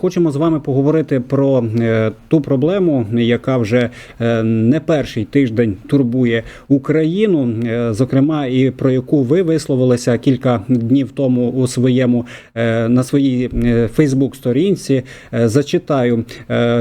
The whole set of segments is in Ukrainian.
Хочемо з вами поговорити про е, ту проблему, яка вже е, не перший тиждень турбує Україну, е, зокрема, і про яку ви висловилися кілька днів тому у своєму на своїй Фейсбук-сторінці. Зачитаю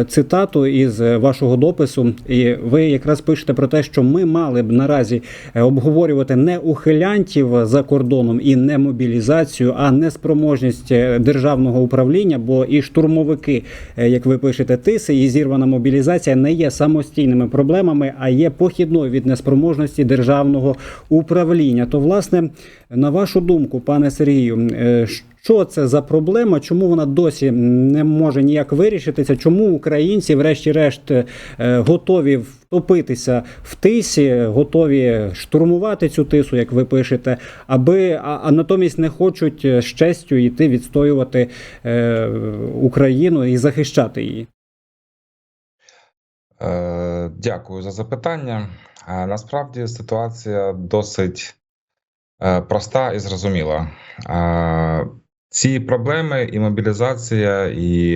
цитату із вашого допису, і ви якраз пишете про те, що ми мали б наразі обговорювати не ухилянтів за кордоном і не мобілізацію, а неспроможність е, державного управління, бо і штурмовики, е, як ви пишете, тиси і зірвана мобілізація не є самостійними проблемами, а є похідною від неспроможності державного управління. То, власне, на вашу думку, пане Сергію, е, що це за проблема? Чому вона досі не може ніяк вирішитися? Чому українці, врешті-решт, е, готові втопитися в тисі, готові штурмувати цю тису, як ви пишете, аби а, а натомість не хочуть е, з честю йти відстоювати е, Україну і захищати її? Е, Дякую за запитання. Насправді ситуація досить проста і зрозуміла. Ці проблеми і мобілізація, і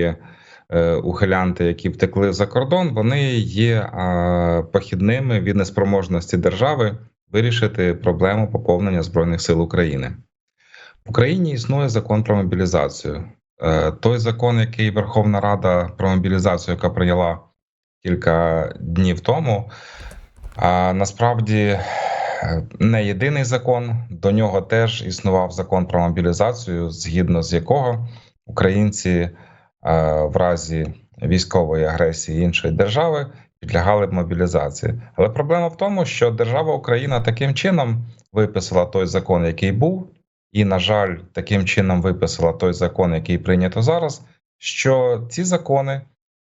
е, ухилянти, які втекли за кордон, вони є е, похідними від неспроможності держави вирішити проблему поповнення Збройних сил України. В Україні існує закон про мобілізацію. Е, Той закон, який Верховна Рада про мобілізацію, яка прийняла кілька днів тому. А насправді не єдиний закон. До нього теж існував закон про мобілізацію, згідно з якого українці е, в разі військової агресії іншої держави підлягали б мобілізації. Але проблема в тому, що держава Україна таким чином виписала той закон, який був, і, на жаль, таким чином виписала той закон, який прийнято зараз, що ці закони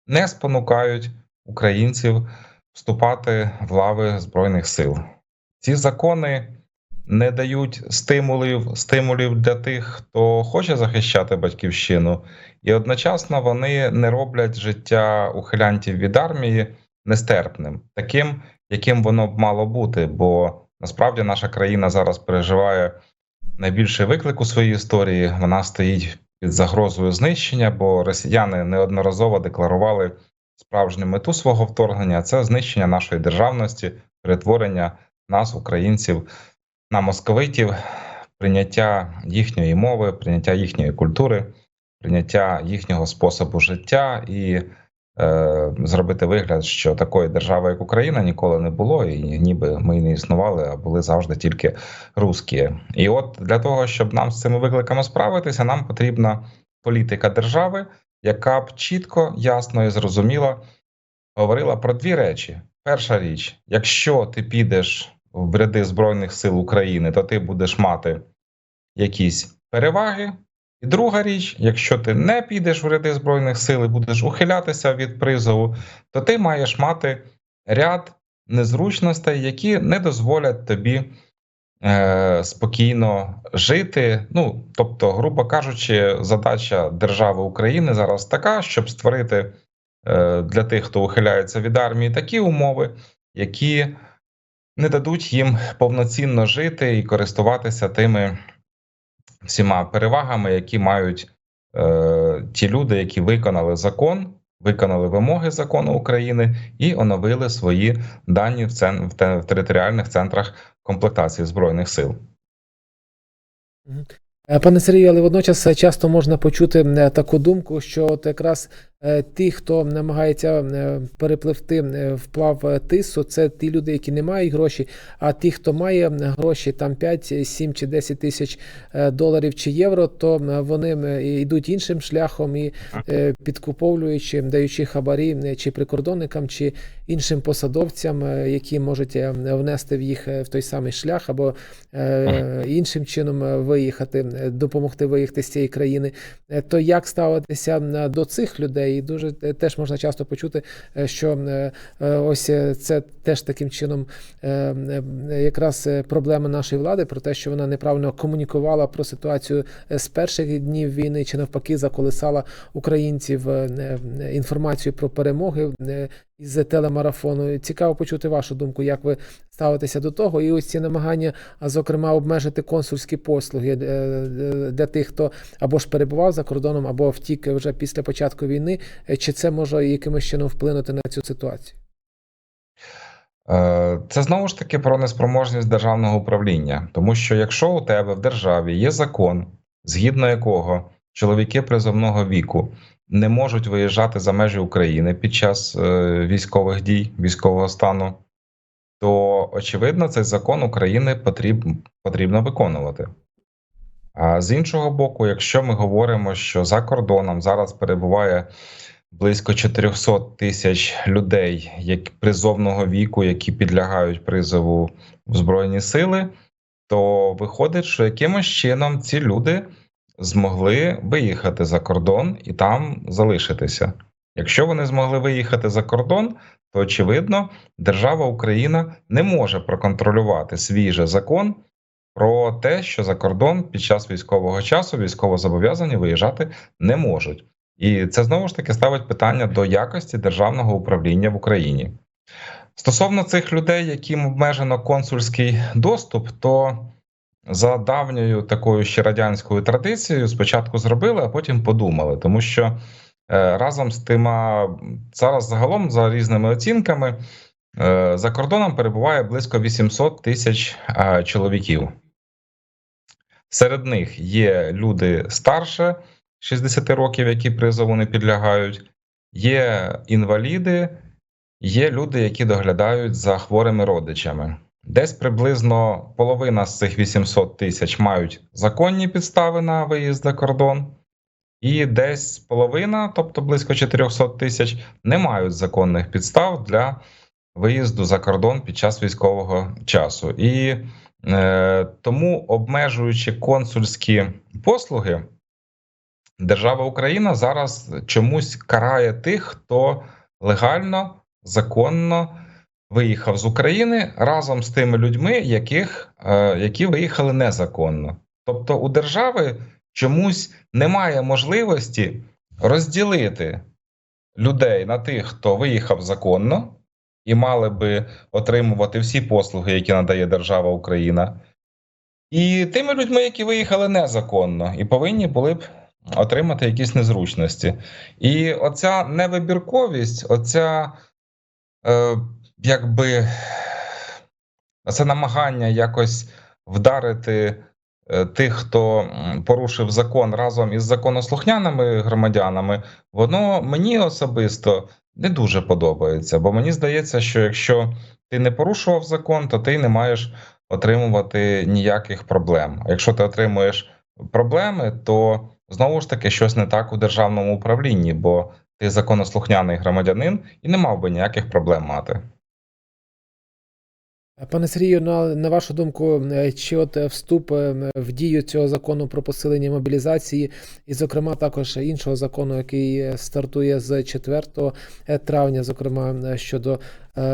не спонукають українців вступати в лави Збройних сил. Ці закони не дають стимулів, стимулів для тих, хто хоче захищати батьківщину, і одночасно вони не роблять життя ухилянтів від армії нестерпним, таким, яким воно б мало бути. Бо насправді наша країна зараз переживає найбільший виклик у своїй історії. Вона стоїть під загрозою знищення, бо росіяни неодноразово декларували справжню мету свого вторгнення це знищення нашої державності, перетворення нас, українців, на московитів, прийняття їхньої мови, прийняття їхньої культури, прийняття їхнього способу життя і е, зробити вигляд, що такої держави, як Україна, ніколи не було, і ніби ми не існували, а були завжди тільки русські. І от для того, щоб нам з цими викликами справитися, нам потрібна політика держави яка б чітко, ясно і зрозуміло говорила про дві речі: перша річ, якщо ти підеш в ряди Збройних сил України, то ти будеш мати якісь переваги. І друга річ, якщо ти не підеш в ряди Збройних сил і будеш ухилятися від призову, то ти маєш мати ряд незручностей, які не дозволять тобі е, спокійно жити. Ну тобто, грубо кажучи, задача держави України зараз така, щоб створити е, для тих, хто ухиляється від армії, такі умови, які не дадуть їм повноцінно жити і користуватися тими всіма перевагами, які мають е, ті люди, які виконали закон. Виконали вимоги закону України і оновили свої дані в, цен, в, в територіальних центрах комплектації збройних сил. Е, Пане Сергію, але водночас часто можна почути е, таку думку, що от якраз е, ті, хто намагається е, перепливти е, вплав тису, це ті люди, які не мають гроші. А ті, хто має гроші, там 5, 7 чи 10 тисяч е, доларів чи євро, то е, вони е, йдуть іншим шляхом і е, підкуповуючи, даючи хабарі е, чи прикордонникам, чи іншим посадовцям, е, які можуть е, внести в їх е, в той самий шлях, або е, іншим чином е, виїхати, е, допомогти виїхати з цієї країни. Е, То як ставитися е, до цих людей? І дуже е, теж можна часто почути, е, що е, ось це теж таким чином якраз проблема нашої влади про те, що вона неправильно комунікувала про ситуацію з перших днів війни, чи навпаки заколисала українців інформацію про перемоги. Із телемарафону. Цікаво почути вашу думку, як ви ставитеся до того, і ось ці намагання, а зокрема, обмежити консульські послуги е, е, для тих, хто або ж перебував за кордоном, або втік вже після початку війни. Е, Чи це може якимось чином вплинути на цю ситуацію? Це знову ж таки про неспроможність державного управління, тому що якщо у тебе в державі є закон, згідно якого чоловіки призовного віку не можуть виїжджати за межі України під час е, військових дій, військового стану, то очевидно цей закон України потрібно, потрібно виконувати. А з іншого боку, якщо ми говоримо, що за кордоном зараз перебуває близько 400 тисяч людей як призовного віку, які підлягають призову в Збройні Сили, то виходить, що якимось чином ці люди змогли виїхати за кордон і там залишитися. Якщо вони змогли виїхати за кордон, то очевидно держава Україна не може проконтролювати свій же закон про те, що за кордон під час військового часу військовозобов'язані виїжджати не можуть. І це знову ж таки ставить питання до якості державного управління в Україні. Стосовно цих людей, яким обмежено консульський доступ, то за давньою такою ще радянською традицією спочатку зробили, а потім подумали, тому що е, разом з тима зараз загалом за різними оцінками е, за кордоном перебуває близько 800 тисяч е, чоловіків. Серед них є люди старше 60 років, які призову не підлягають, є інваліди, є люди, які доглядають за хворими родичами. Десь приблизно половина з цих 800 тисяч мають законні підстави на виїзд за кордон, і десь половина, тобто близько 400 тисяч, не мають законних підстав для виїзду за кордон під час військового часу. І е, тому, обмежуючи консульські послуги, держава Україна зараз чомусь карає тих, хто легально, законно виїхав з України разом з тими людьми, яких, е, які виїхали незаконно. Тобто у держави чомусь немає можливості розділити людей на тих, хто виїхав законно, і мали би отримувати всі послуги, які надає держава Україна, і тими людьми, які виїхали незаконно, і повинні були б отримати якісь незручності. І оця невибірковість, оця е, якби це намагання якось вдарити е, тих, хто порушив закон разом із законослухняними громадянами, воно мені особисто не дуже подобається. Бо мені здається, що якщо ти не порушував закон, то ти не маєш отримувати ніяких проблем. Якщо ти отримуєш проблеми, то знову ж таки щось не так у державному управлінні, бо ти законослухняний громадянин і не мав би ніяких проблем мати. Пане Сергію, ну, на вашу думку, е, чи от е, вступ е, в дію цього закону про посилення мобілізації, і, зокрема, також іншого закону, який стартує з 4 травня, зокрема щодо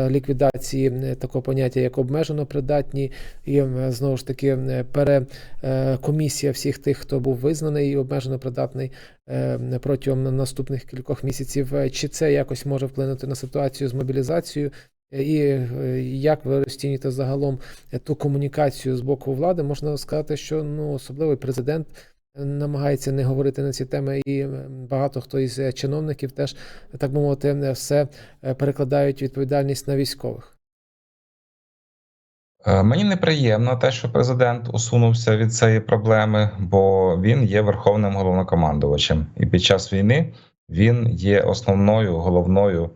ліквідації такого поняття, як обмежено придатні, і знову ж таки перекомісія всіх тих, хто був визнаний і обмежено придатний протягом наступних кількох місяців. Чи це якось може вплинути на ситуацію з мобілізацією? І е, як ви розцінюєте загалом е, ту комунікацію з боку влади? Можна сказати, що ну особливо президент е, намагається не говорити на ці теми, і багато хто із чиновників теж так би мовити все перекладають відповідальність на військових. Мені неприємно те, що президент усунувся від цієї проблеми, бо він є верховним головнокомандувачем, і під час війни він є основною головною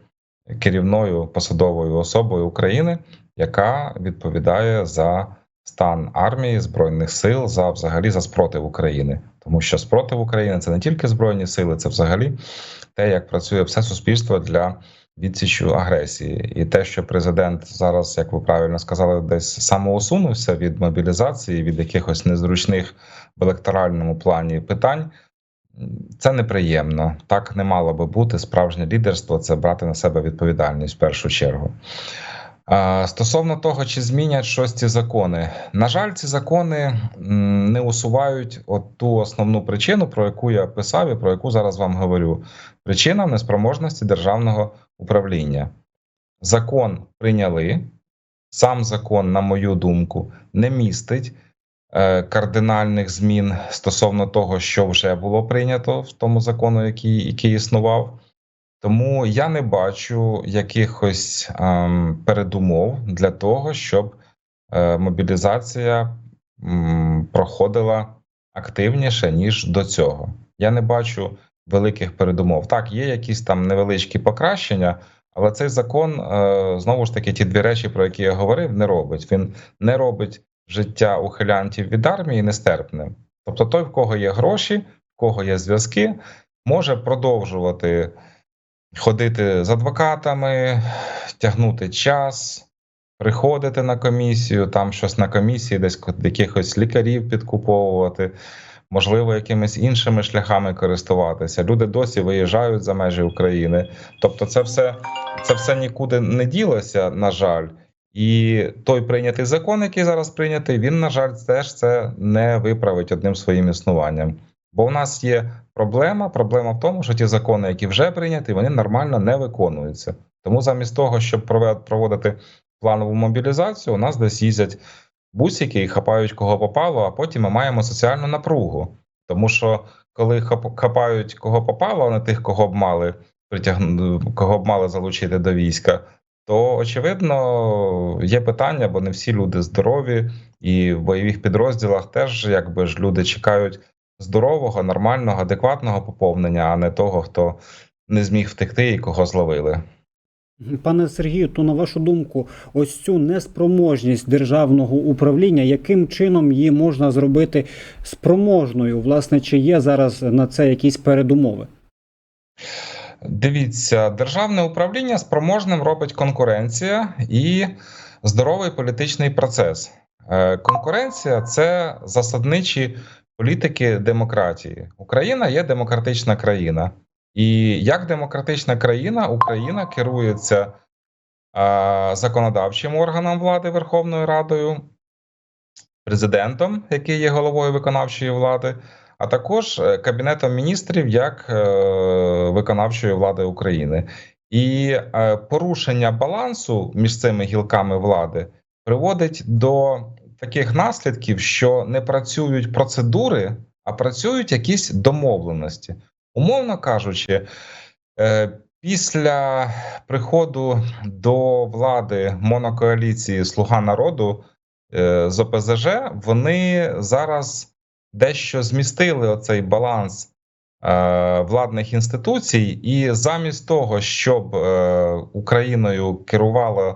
керівною посадовою особою України, яка відповідає за стан армії збройних сил, за взагалі за спротив України, тому що спротив України це не тільки збройні сили, це взагалі те, як працює все суспільство для відсічу агресії, і те, що президент зараз, як ви правильно сказали, десь самоусунувся від мобілізації, від якихось незручних в електоральному плані питань. Це неприємно. Так не мало би бути. Справжнє лідерство це брати на себе відповідальність в першу чергу. Стосовно того, чи змінять щось ці закони, на жаль, ці закони не усувають от ту основну причину, про яку я писав і про яку зараз вам говорю. Причина в неспроможності державного управління. закон прийняли. Сам закон, на мою думку, не містить кардинальних змін стосовно того, що вже було прийнято в тому закону, який, який існував. Тому я не бачу якихось ем, передумов для того, щоб е, мобілізація м, проходила активніше ніж до цього. Я не бачу великих передумов. Так, є якісь там невеличкі покращення, але цей закон е, знову ж таки ті дві речі, про які я говорив, не робить. Він не робить життя ухилянтів від армії нестерпним. Тобто, той, в кого є гроші, в кого є зв'язки, може продовжувати ходити з адвокатами, тягнути час, приходити на комісію, там щось на комісії, десь якихось лікарів підкуповувати, можливо, якимись іншими шляхами користуватися. Люди досі виїжджають за межі України. Тобто, це все, це все нікуди не ділося, на жаль. І той прийнятий закон, який зараз прийнятий, він, на жаль, теж це не виправить одним своїм існуванням. Бо у нас є проблема. Проблема в тому, що ті закони, які вже прийняті, вони нормально не виконуються. Тому замість того, щоб проводити планову мобілізацію, у нас десь їздять бусики і хапають кого попало, а потім ми маємо соціальну напругу. Тому що коли хап- хапають кого попало, а не тих, кого б мали притягну, кого б мали залучити до війська, то очевидно є питання, бо не всі люди здорові, і в бойових підрозділах теж якби ж люди чекають здорового, нормального, адекватного поповнення, а не того, хто не зміг втекти і кого зловили. Пане Сергію, то на вашу думку, ось цю неспроможність державного управління, яким чином її можна зробити спроможною? Власне, чи є зараз на це якісь передумови? Дивіться, державне управління спроможним робить конкуренція і здоровий політичний процес. Е, Конкуренція це засадничі політики демократії. Україна є демократична країна, і як демократична країна, Україна керується законодавчим органом влади Верховною Радою, президентом, який є головою виконавчої влади, а також е, Кабінетом міністрів як е, виконавчої влади України. І е, порушення балансу між цими гілками влади приводить до таких наслідків, що не працюють процедури, а працюють якісь домовленості. Умовно кажучи, після приходу до влади монокоаліції Слуга народу з ОПЗЖ вони зараз дещо змістили оцей баланс е, владних інституцій, і замість того, щоб е, Україною керувала,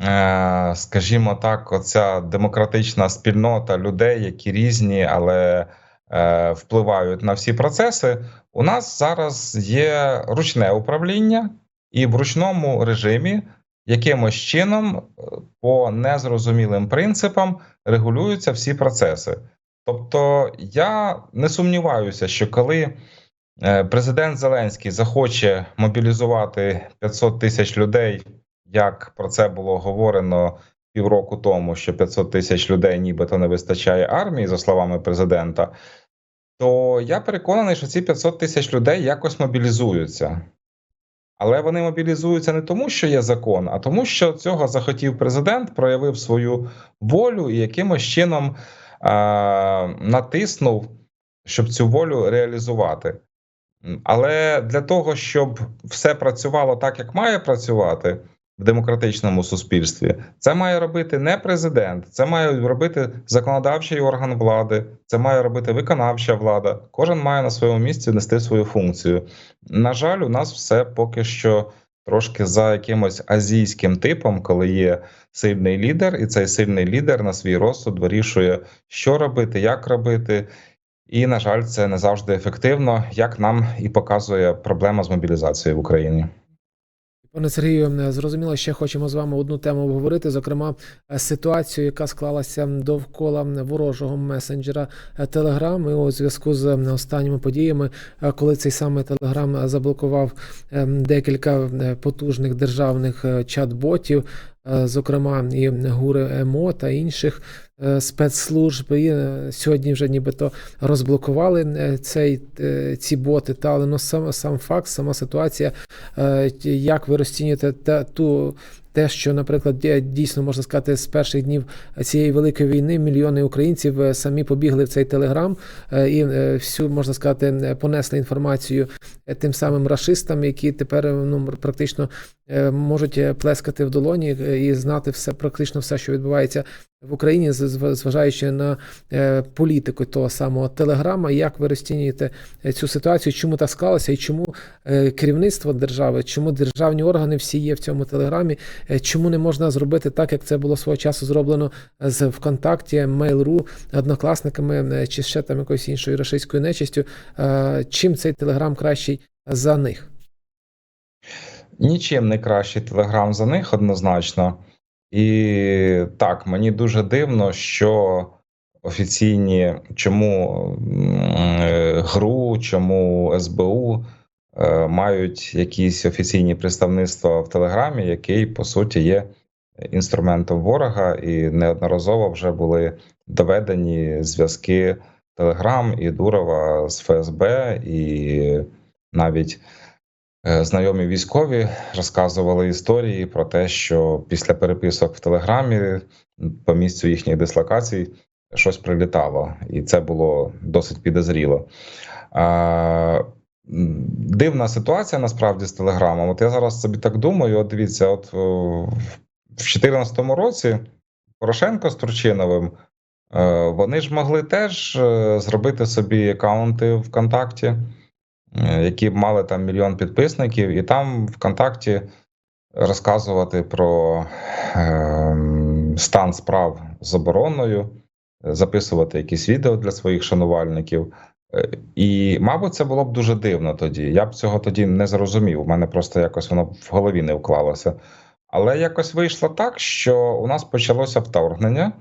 е, скажімо так, оця демократична спільнота людей, які різні, але е, впливають на всі процеси. У нас зараз є ручне управління, і в ручному режимі якимось чином е, по незрозумілим принципам регулюються всі процеси. Тобто я не сумніваюся, що коли е, президент Зеленський захоче мобілізувати 500 тисяч людей, як про це було говорено півроку тому, що 500 тисяч людей нібито не вистачає армії, за словами президента, то я переконаний, що ці 500 тисяч людей якось мобілізуються. Але вони мобілізуються не тому, що є закон, а тому, що цього захотів президент, проявив свою волю і якимось чином натиснув, щоб цю волю реалізувати. Але для того, щоб все працювало так, як має працювати в демократичному суспільстві, це має робити не президент, це має робити законодавчий орган влади, це має робити виконавча влада. Кожен має на своєму місці нести свою функцію. На жаль, у нас все поки що трошки за якимось азійським типом, коли є сильний лідер, і цей сильний лідер на свій розсуд вирішує, що робити, як робити. І, на жаль, це не завжди ефективно, як нам і показує проблема з мобілізацією в Україні. Пане Сергію, зрозуміло, ще хочемо з вами одну тему обговорити. Зокрема, е, ситуацію, яка склалася довкола ворожого месенджера е, Telegram. І у зв'язку з останніми подіями, е, коли цей саме Telegram заблокував декілька потужних державних чат-ботів, зокрема і Гури Емо та інших. Е, спецслужб. І е, сьогодні вже нібито розблокували е, цей, ці боти. Та але ну, сам, сам факт, сама ситуація, як ви розцінюєте та, ту. Те, що, наприклад, дійсно можна сказати, з перших днів цієї великої війни мільйони українців е, самі побігли в цей телеграм е, і е, всю можна сказати понесли інформацію тим самим рашистам, які тепер ну практично можуть плескати в долоні і знати все, практично все, що відбувається в Україні, зважаючи на політику того самого телеграма. Як ви розцінюєте цю ситуацію? Чому так склалося, і чому керівництво держави, чому державні органи всі є в цьому телеграмі? Е, Чому не можна зробити так, як це було свого часу зроблено з ВКонтакті, Mail.ru, однокласниками е, чи ще там якоюсь іншою рашистською нечистю? Е, Чим цей телеграм кращий за них? Нічим не кращий Телеграм за них однозначно. І так, мені дуже дивно, що офіційні чому е, ГРУ, чому СБУ е, мають якісь офіційні представництва в Телеграмі, який по суті є інструментом ворога, і неодноразово вже були доведені зв'язки Телеграм і Дурова з ФСБ, і навіть Е, Знайомі військові розказували історії про те, що після переписок в Телеграмі по місцю їхніх дислокацій щось прилітало, і це було досить підозріло. Дивна ситуація насправді з Телеграмом. От я зараз собі так думаю: от дивіться, от в 2014 році Порошенко з Турчиновим. е, Вони ж могли теж е, зробити собі аккаунти ВКонтакті, е, які б мали там мільйон підписників, і там ВКонтакті розказувати про е, стан справ з обороною, е, записувати якісь відео для своїх шанувальників. Е, І, мабуть, це було б дуже дивно тоді. Я б цього тоді не зрозумів. У мене просто якось воно в голові не вклалося. Але якось вийшло так, що у нас почалося вторгнення,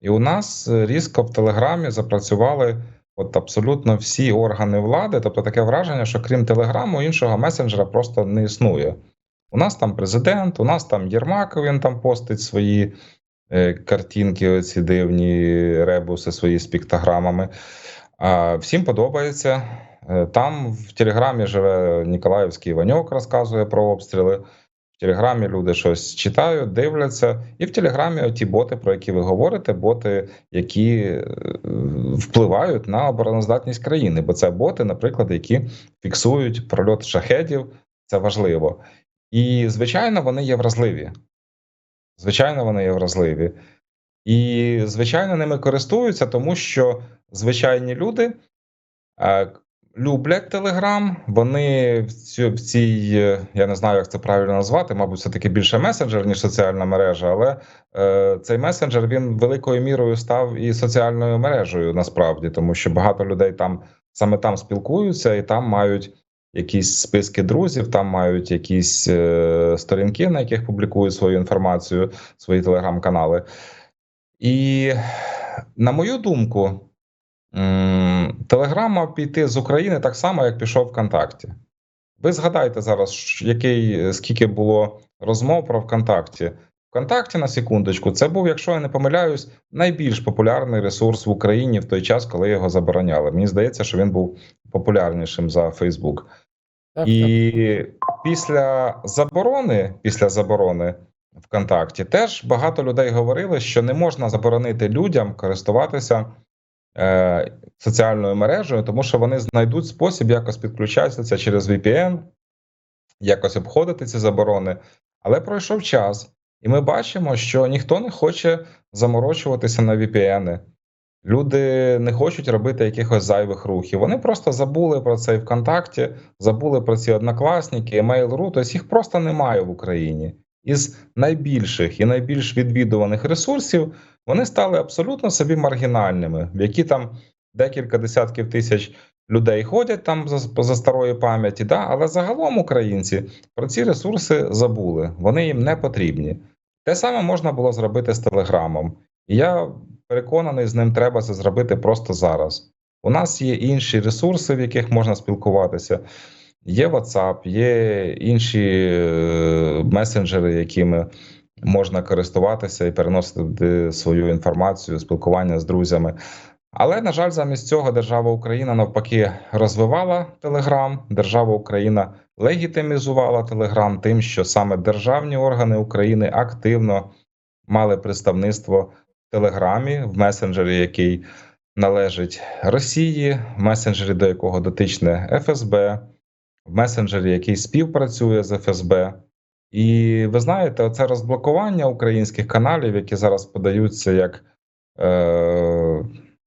і у нас е, різко в Телеграмі запрацювали от абсолютно всі органи влади. Тобто таке враження, що крім Телеграму, іншого месенджера просто не існує. У нас там президент, у нас там Єрмак, він там постить свої е, картинки, оці дивні ребуси свої з піктограмами. Всім подобається. Е, Там в Телеграмі живе Ніколаївський Іваньок, розказує про обстріли. В Телеграмі люди щось читають, дивляться, і в Телеграмі ті боти, про які ви говорите, боти, які е, впливають на обороноздатність країни. Бо це боти, наприклад, які фіксують прольот шахедів. Це важливо. І, звичайно, вони є вразливі. Звичайно, вони є вразливі. І, звичайно, ними користуються, тому що звичайні люди люблять Телеграм. Вони в, цю, в цій, я не знаю, як це правильно назвати, мабуть, все таки більше месенджер, ніж соціальна мережа, але е, цей месенджер він великою мірою став і соціальною мережею насправді, тому що багато людей там саме там спілкуються і там мають якісь списки друзів, там мають якісь е, сторінки, на яких публікують свою інформацію, свої телеграм-канали. І на мою думку, Телеграм мав піти з України так само, як пішов ВКонтакті. Ви згадайте зараз, який, скільки було розмов про ВКонтакті. ВКонтакті, на секундочку, це був, якщо я не помиляюсь, найбільш популярний ресурс в Україні в той час, коли його забороняли. Мені здається, що він був популярнішим за Фейсбук. Так, І після заборони, після заборони ВКонтакті, теж багато людей говорили, що не можна заборонити людям користуватися е, соціальною мережею, тому що вони знайдуть спосіб якось підключатися через VPN, якось обходити ці заборони. Але пройшов час, і ми бачимо, що ніхто не хоче заморочуватися на VPN. Люди не хочуть робити якихось зайвих рухів. Вони просто забули про це і ВКонтакті, забули про ці однокласники, Mail.ru, тобто їх просто немає в Україні. Із найбільших і найбільш відвідуваних ресурсів вони стали абсолютно собі маргінальними, в які там декілька десятків тисяч людей ходять там за, за старої пам'яті, да? але загалом українці про ці ресурси забули, вони їм не потрібні. Те саме можна було зробити з Телеграмом. І я переконаний, з ним треба це зробити просто зараз. У нас є інші ресурси, в яких можна спілкуватися. Є WhatsApp, є інші е, месенджери, якими можна користуватися і переносити свою інформацію, спілкування з друзями. Але на жаль, замість цього держава Україна навпаки розвивала Телеграм. Держава Україна легітимізувала Телеграм тим, що саме державні органи України активно мали представництво в Телеграмі в месенджері, який належить Росії, месенджері, до якого дотичне ФСБ, в месенджері, який співпрацює з ФСБ. І ви знаєте, оце розблокування українських каналів, які зараз подаються як е,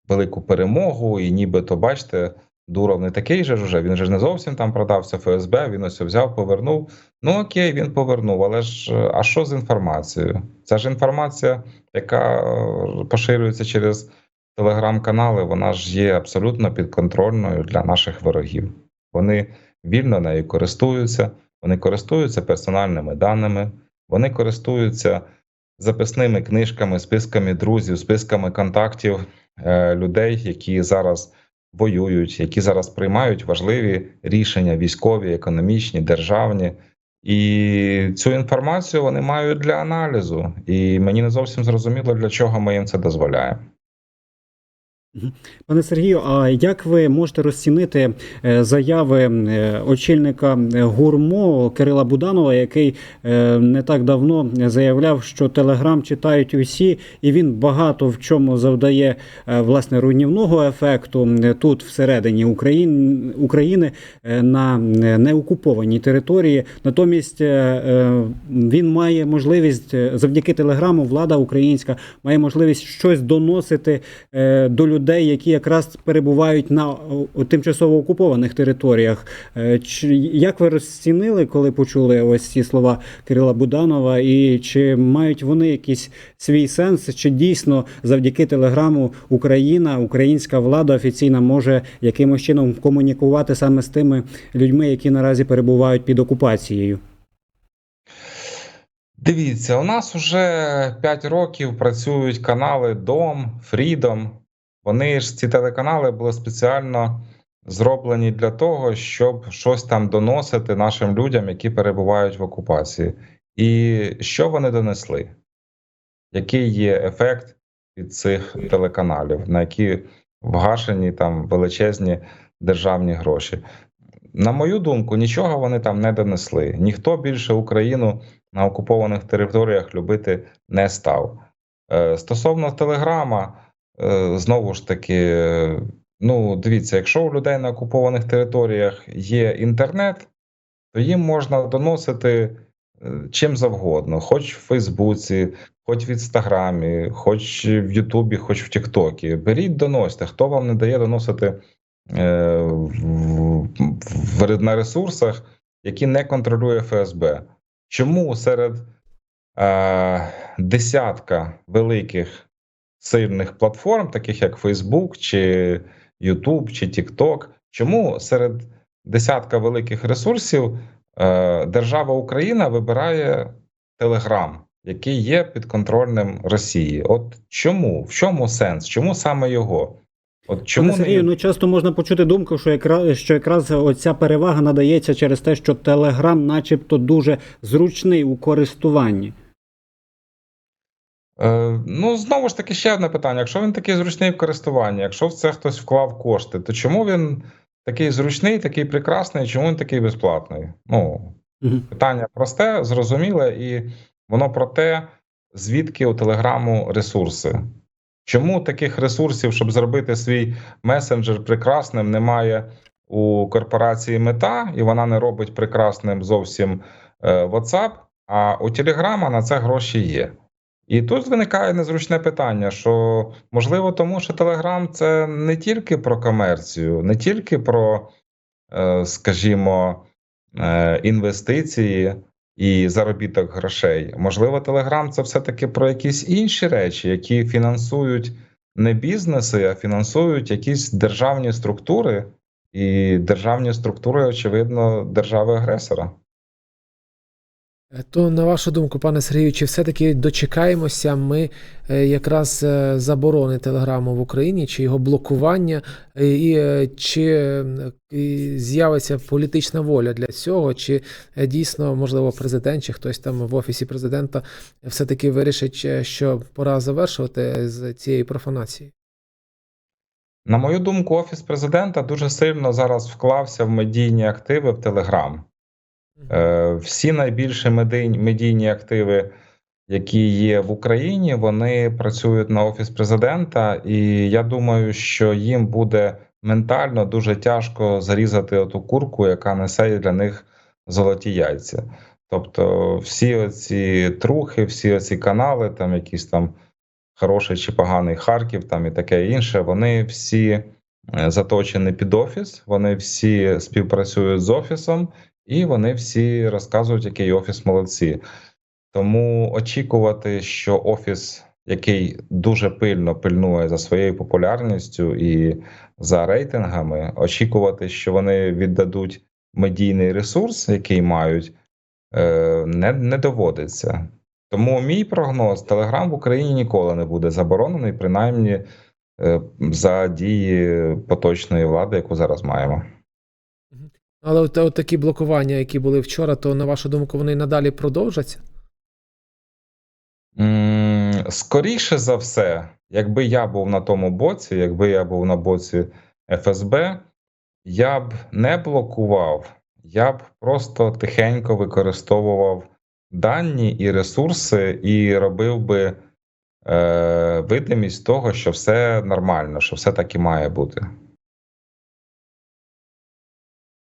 велику перемогу, і нібито, бачите, Дуров не такий же ж уже, він же ж не зовсім там продався ФСБ, він ось взяв, повернув. Ну окей, він повернув, але ж е, а що з інформацією? Це ж інформація, яка е, поширюється через телеграм-канали, вона ж є абсолютно підконтрольною для наших ворогів. Вони вільно нею користуються, вони користуються персональними даними, вони користуються записними книжками, списками друзів, списками контактів е, людей, які зараз воюють, які зараз приймають важливі рішення військові, економічні, державні. І цю інформацію вони мають для аналізу. І мені не зовсім зрозуміло, для чого ми їм це дозволяємо. Пане Сергію, а як ви можете розцінити е, заяви е, очільника е, гурмо Кирила Буданова, який не так давно заявляв, що Телеграм читають усі, і він багато в чому завдає власне руйнівного ефекту тут всередині України, України на неокупованій території. Натомість він має можливість завдяки телеграму, влада українська має можливість щось доносити до людей, які якраз перебувають на тимчасово окупованих територіях. Е, Чи як ви розцінили, коли почули ось ці слова Кирила Буданова, і чи мають вони якийсь свій сенс? Чи дійсно завдяки телеграму Україна, українська влада офіційна може якимось чином комунікувати саме з тими людьми, які наразі перебувають під окупацією? Дивіться, у нас уже 5 років працюють канали Дом, Freedom. Вони ж ці телеканали були спеціально зроблені для того, щоб щось там доносити нашим людям, які перебувають в окупації. І що вони донесли? Який є ефект від цих телеканалів, на які вгашені там величезні державні гроші? На мою думку, нічого вони там не донесли. Ніхто більше Україну на окупованих територіях любити не став. Е, Стосовно Телеграма, знову ж таки, е, ну дивіться, якщо у людей на окупованих територіях є інтернет, то їм можна доносити е, чим завгодно, хоч в Фейсбуці, хоч в Інстаграмі, хоч в Ютубі, хоч в Тіктокі. Беріть, доносьте. Хто вам не дає доносити е, в, в, на ресурсах, які не контролює ФСБ? Чому серед е, десятка великих сильних платформ, таких як Facebook, чи YouTube, чи TikTok, чому серед десятка великих ресурсів е, держава Україна вибирає Telegram, який є підконтрольним Росії? От чому? В чому сенс? Чому саме його? От чому Пане Сергію, не... ну часто можна почути думку, що якраз що якраз оця перевага надається через те, що Телеграм, начебто, дуже зручний у користуванні. Е, ну, знову ж таки, ще одне питання. Якщо він такий зручний в користуванні, якщо в це хтось вклав кошти, то чому він такий зручний, такий прекрасний, чому він такий безплатний? Ну, питання просте, зрозуміле, і воно про те, звідки у Телеграму ресурси. Чому таких ресурсів, щоб зробити свій месенджер прекрасним, немає у корпорації мета, і вона не робить прекрасним зовсім е, WhatsApp, а у Телеграма на це гроші є. І тут виникає незручне питання: що можливо, тому що Telegram це не тільки про комерцію, не тільки про, е, скажімо, е, інвестиції і заробіток грошей. Можливо, Telegram це все-таки про якісь інші речі, які фінансують не бізнеси, а фінансують якісь державні структури, і державні структури, очевидно, держави-агресора. Е, То на вашу думку, пане Сергію, чи все-таки дочекаємося ми е, якраз е, заборони телеграму в Україні, чи його блокування, і чи з'явиться політична воля для цього, чи дійсно, можливо, президент, чи хтось там в офісі президента все-таки вирішить, що пора завершувати з цієї профанації? На мою думку, офіс президента дуже сильно зараз вклався в медійні активи в Телеграм. Е, Всі найбільші медійні активи, які є в Україні, вони працюють на офіс президента, і я думаю, що їм буде ментально дуже тяжко зарізати оту курку, яка несе для них золоті яйця. Тобто, всі оці трухи, всі оці канали, там якісь там хороший чи поганий Харків, там і таке інше, вони всі е, заточені під офіс, вони всі співпрацюють з офісом, і вони всі розказують, який офіс молодці. Тому очікувати, що офіс, який дуже пильно пильнує за своєю популярністю і за рейтингами, очікувати, що вони віддадуть медійний ресурс, який мають, е, не, не доводиться. Тому мій прогноз: Телеграм в Україні ніколи не буде заборонений, принаймні е, за дії поточної влади, яку зараз маємо. Але от, от такі блокування, які були вчора, то на вашу думку, вони надалі продовжаться? М, Скоріше за все, якби я був на тому боці, якби я був на боці ФСБ, я б не блокував, я б просто тихенько використовував дані і ресурси і робив би е, видимість того, що все нормально, що все так і має бути.